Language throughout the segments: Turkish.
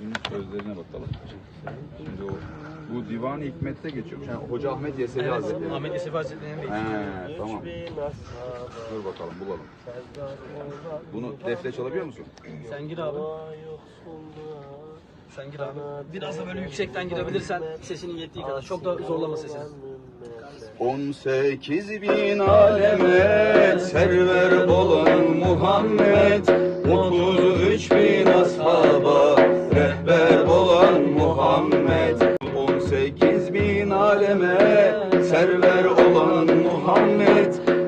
Günlük sözlerine bakalım. Şimdi o bu Divan-ı Hikmet'te geçiyor. Yani Hoca Ahmet Yesevi Hazretleri. Ahmet Yusuf Hazretleri'nin. He, tamam. Dur bakalım bulalım. Bunu defle çalabiliyor musun? Sen gir abi. Sen gir abi. Biraz da böyle yüksekten girebilirsen sesinin yettiği kadar. Çok da zorlama sesini. 18 bin aleme server olan Muhammed 33 bin ashaba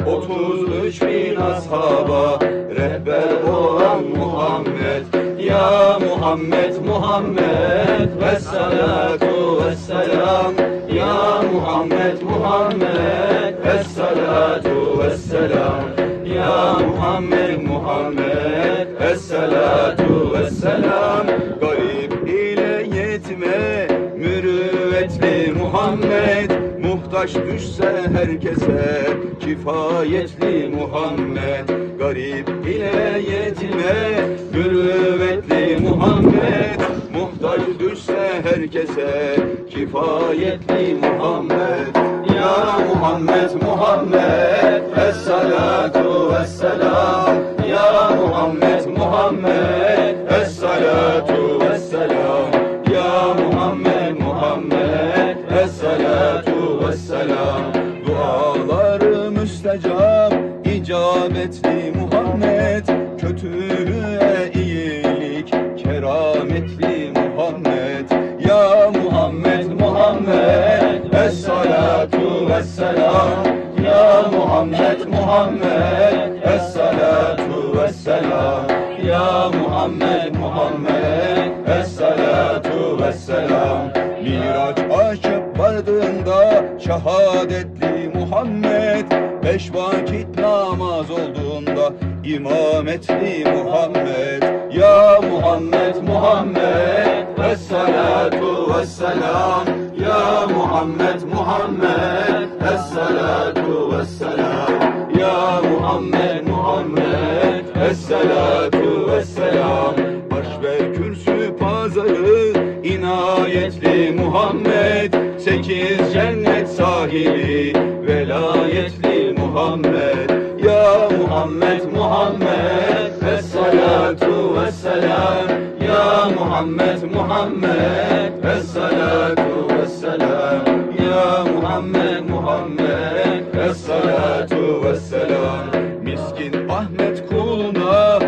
33 bin ashaba rehber olan Muhammed. Ya Muhammed Muhammed Vessalatu vesselam. Ya Muhammed Muhammed Esselatu vesselam. Ya Muhammed Muhammed Esselatu vesselam. Garip ile yetime Mürüvvetli Muhammed Muhtaç düşse herkese Kifayetli Muhammed. Garip ile yetime Mürüvvetli Muhammed. Muhtaç düşse herkese Kifayetli Muhammed. Ya Muhammed Muhammed Esselatu vesselam. Ya Muhammed Muhammed Esselatu vesselam. Ya Muhammed Muhammed Esselatu vesselam Duaları müstecap icabetli Muhammed. Kötülüğe iyilik kerametli Muhammed. Ya Muhammed Muhammed. Esselatu vesselam. Ya Muhammed Muhammed. Esselatu vesselam. Ya Muhammed Muhammed. Esselatu vesselam. Miraç aşıp vardığında şehadetli Muhammed Beş vakit namaz olduğunda imametli Muhammed. Ya Muhammed Muhammed Esselatu vesselam. Ya Muhammed Muhammed Esselatu vesselam. Ya Muhammed Muhammed Esselatu vesselam. Baş ve kürsü pazarı inayetli Muhammed Sekiz cennet sahibi velayetli Muhammed. Ya Muhammed Muhammed Esselatu vesselam. Ya Muhammed Muhammed Esselatu vesselam. Ya Muhammed Muhammed Esselatu vesselam. Miskin Ahmet kuluna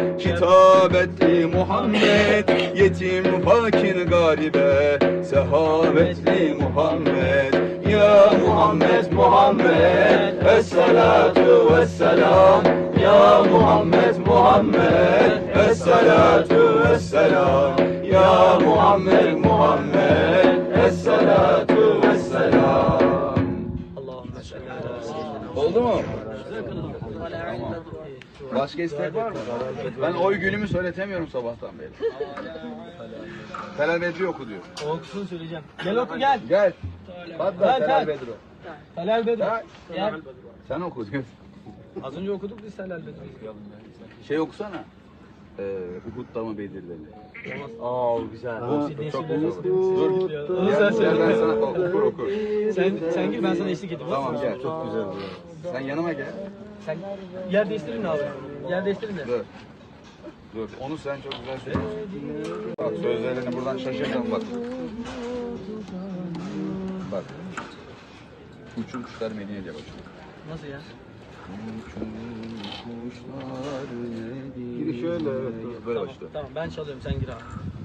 kitabetli Muhammed Yetim fakir garibe sehavetli Muhammed Ya Muhammed Muhammed Esselatu vesselam Ya Muhammed Muhammed Esselatu vesselam Ya Muhammed Muhammed Esselatu vesselam. Oldu mu? Kılın. Başka istek var mı? Ben oy günümü söyletemiyorum sabahtan beri. Telal Bedri oku diyor. Okusun söyleyeceğim. Gel oku gel. Gel. Gel, Telal gel. Helal Bedir. Gel. Gel. Sen oku diyor. Az önce okuduk biz Helal Bedir'i. Şey okusana. Ee, Uhud'da mı Bedir'de mi? Aa güzel. Sidney çok oku. Dur. Onu sen söyle. ben sana okur okur. Sen, sen gir ben sana eşlik edeyim. Tamam gel. Çok güzel Sen yanıma gel. Sen yer değiştirin abi. Yer değiştirin de. Dur. Dur. Onu sen çok güzel söylüyorsun. Bak sözlerini buradan şaşırdım bak. Bak. Uçun kuşlar Medine'ye başlıyor. Nasıl ya? Giri şöyle evet, böyle başlıyor. Tamam ben çalıyorum sen gir abi.